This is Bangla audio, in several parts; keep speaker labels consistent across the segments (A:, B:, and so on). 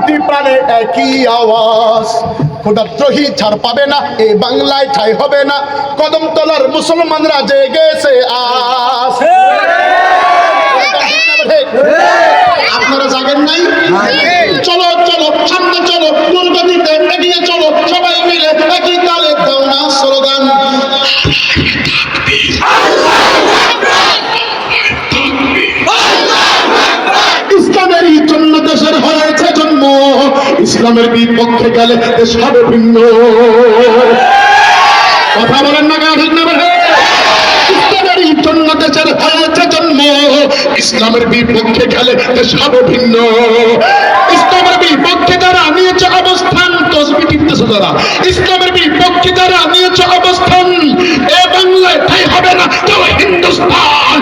A: কোটি প্রাণে একই আওয়াজ। ক্ষুদাদ্রোহী ছাড় পাবে না এই বাংলায় ঠাই হবে না। কদম তলার মুসলমানরা জেগেছে আস আপনারা জাগেন নাই? চলো চলো সামনে চলো এগিয়ে ইসলামের বিপক্ষে গেলে দেশ ভিন্ন। কথা বলেন না না ইসলামের বিপক্ষে ইসলামের বিপক্ষে যারা নিয়েছে অবস্থান ইসলামের বিপক্ষে যারা নিয়েছে অবস্থান, এ বাংলায় হবে না তো হিন্দুস্তান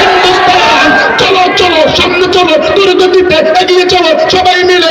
A: হিন্দুস্তান, চলো চলো, সামনে চলো দুর্গতিতে এগিয়ে চলো, সবাই মিলে